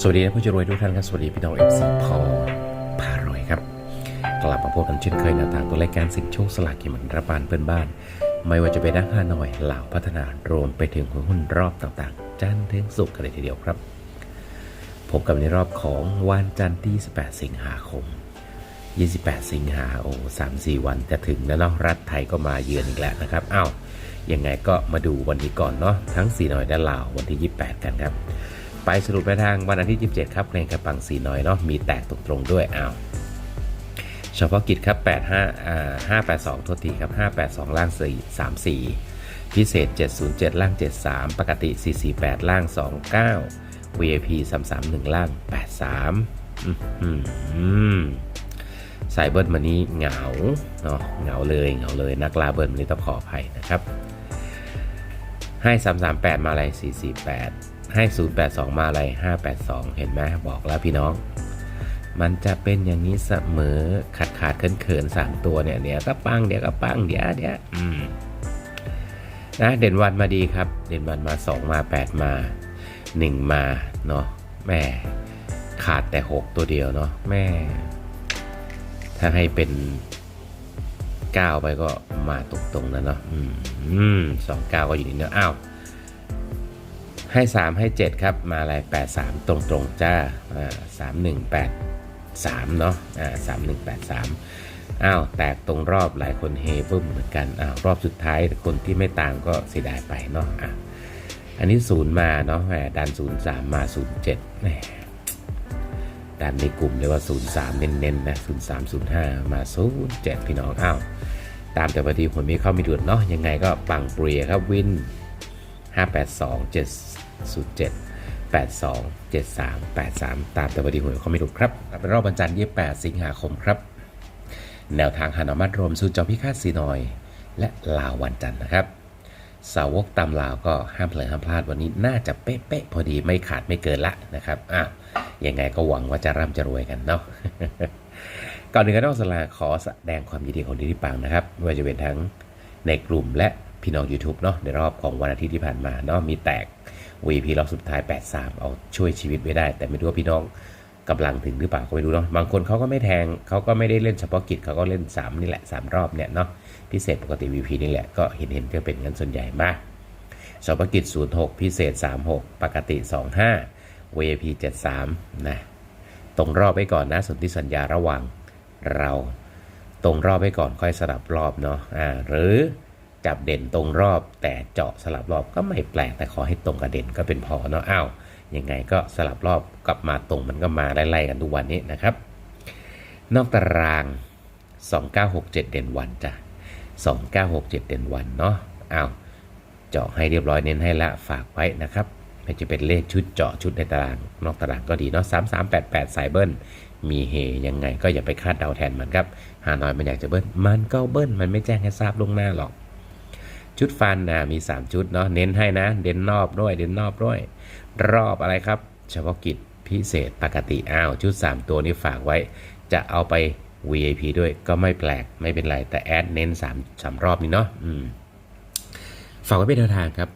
สวัสดีนะผู้จะรวยทุกท่านครับสวัสดีพี่น้องเอฟซีพอพารวยครับ กลับมาพบกันเช่นเคยนวทางตัวเลขการสินโชคสลากกินแบ่งรัฐบาลเพื่อนบ้าน ไม่ว่าจะเป็นนักฮานอยเหล่าพัฒนารวมไปถึงหุ้นรอบต่างๆ จันทร์ถึงศุกร์กันเลยทีเดียวครับพบกันในรอบของวันจันทร์ที่ 18 สิงหาคม 28 สิงหาโอ้สามสี่วันจะถึงแล้วเนาะรัฐไทยก็มาเยือนอีกแล้วนะครับอ้าวยังไงก็มาดูวันนี้ก่อนเนาะทั้งสีหน้อยและลาววันที่ 28 กันครับ ไปสรุปไปทางวันอาทิตย์ 27 ครับในกระปังสีน้อยเนาะมีแตกตรงๆด้วยอ้าวเฉพาะกิจครับ 85อ่า582โทษทีครับ 582 ล่าง 4 34 พิเศษ 707 ล่าง 73 ปกติ 448 ล่าง 29 VIP 331 ล่าง 83 อื้อหือสายเบิร์ดมานี้เหงาเนาะเหงาเลยเหงาเลยนักลาเบิร์ดมันนี้ต้องขออภัยนะครับให้338 มาอะไร448 ให้ 082 มาอะไร582 เห็นไหมบอกแล้วพี่น้อง มันจะเป็นอย่างนี้เสมอขาดขาดเขินเขินๆสามตัวเนี่ยเดี๋ยวก็ปังเดี๋ยวก็ปังเดี๋ยวเดี๋ยวอืมนะเด่นวันมาดีครับ เด่นวันมา 2 มา 8 มา 1 มาเนาะแม่ขาดแต่ 6 ตัวเดียวเนาะแม่ ถ้าให้เป็นก้าไปก็มาตรงๆนะเนาะอืมสองเก้าก็อยู่นี่เนาะอ้าว ให้ 3 ให้ 7 ครับ มาอะไร8 3 ตรงตรงจ้าอ่า3 1 8 3เนาะอ่า3 1 8 3อ้าวแตกตรงรอบหลายคนเฮบึ้มเหมือนกันอ้าวรอบสุดท้ายคนที่ไม่ตามก็เสียดายไปเนาะอะอันนี้0มาเนาะแหมดัน0 3มมา0 7แหมดันในกลุ่มเรียกว่า0 3เน้นๆนะ0 3 0 5มศูนย์ห้า0 7พี่น้องอ้าวตามแต่พอดีผลมีเข้าม่ดุดเนาะยังไงก็ปังเปรียครับวิน582 7 82 73 83 ตามแต่พอดีหวยเขาไม่ถูกครับเป็นรอบวันจันทร์28สิงหาคมครับ แนวทางหานามัดรวมสู่จอพิฆาตสีนอย และลาววันจันทร์นะครับสาวกตามลาวก็ห้ามเผลอห้ามพลาดวันนี้น่าจะเป๊ะๆพอดีไม่ขาดไม่เกินละนะครับอ้าวยังไงก็หวังว่าจะร่ำจะรวยกันเนาะก่อนอื่นก็ต้องสลาขอแสดงความยินดีของดีที่ปังนะครับไม่ว่าจะเป็นทั้งในกลุ่มและพี่น้อง YouTube เนาะในรอบของวันอาทิตย์ที่ผ่านมาเนาะมีแตก VP รอบสุดท้าย 83 เอาช่วยชีวิตไว้ได้ แต่ไม่รู้ว่าพี่น้องกำลังถึงหรือเปล่าก็ไม่รู้เนาะบางคนเขาก็ไม่แทงเขาก็ไม่ได้เล่นเฉพาะกิจเขาก็เล่น 3 นี่แหละ 3 รอบเนี่ยเนาะพิเศษปกติ VP นี่แหละก็เห็นเห็นก็เป็นกันส่วนใหญ่มากเฉพาะกิจ 06 พิเศษ 36 ปกติ 25 VP 73นะตรงรอบไว้ก่อนนะสนธิสัญญาระหว่างเรา ตรงรอบไว้ก่อนค่อยสลับรอบเนาะอ่าหรือ จับเด่นตรงรอบ แต่เจาะสลับรอบก็ไม่แปลกแต่ขอให้ตรงกับเด่นก็เป็นพอเนาะอ้าวยังไงก็สลับรอบกลับมาตรงมันก็มาไล่ๆกันทุกวันนี้นะครับ นอกตาราง 2967 เด่นวันจ้ะ2967 เด่นวันเนาะอ้าวเจาะให้เรียบร้อยเน้นให้ละฝากไว้นะครับไม่จะเป็นเลขชุดเจาะชุดในตาราง นอกตารางก็ดีเนาะ3388สายเบิ้ลมีเฮยังไงก็อย่าไปคาดเดาแทนมันครับฮานอยมันอยากจะเบิ้ลมันก็เบิ้ลมันไม่แจ้งให้ทราบล่วงหน้าหรอก ชุดฟันนะมี 3 ชุดเนาะเน้นให้นะ เด่นนอบด้วย เด่นนอบด้วย รอบอะไรครับ เฉพาะกิจพิเศษปกติอ้าวชุด 3 ตัวนี้ฝากไว้ จะเอาไป VIP ด้วยก็ไม่แปลกไม่เป็นไรแต่แอดเน้น3 3รอบนี้เนาะอืมฝากไว้เป็นแนวทางครับ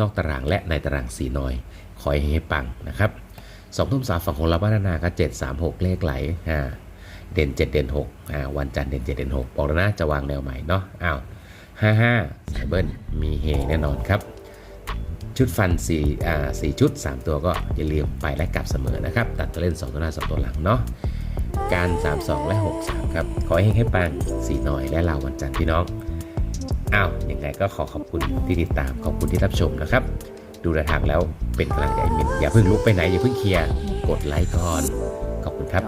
นอกตารางและในตารางสีน้อย ขอให้ปังนะครับสองทุ่มสามฝั่งของเราบ้านนาก็เจ็ดสามหกเลขไหลอ่าเด่นเจ็ดเด่นหกอ่าวันจันทร์เด่นเจ็ดเด่นหกบอกแล้วนะจะวางแนวใหม่เนาะอ้าว ห้าห้าสายเบิลมีเฮแน่นอนครับ ชุดฟันสี่อ่าสี่ชุด 3 ตัวก็อย่าลืมไปและกลับเสมอนะครับ ตัดตัวเล่น 2 ตัวหน้า 2 ตัวหลังเนาะการ 3 2 และ 6 3 ครับ ขอให้ให้ปังสีหน่อยและเราวันจันทร์พี่น้อง อ้าวยังไงก็ขอขอบคุณที่ติดตามขอบคุณที่รับชมนะครับ ดูแลทางแล้วเป็นกำลังใจให้มินอย่าเพิ่งลุกไปไหน อย่าเพิ่งเคลียร์ กดไลค์ก่อน ขอบคุณครับ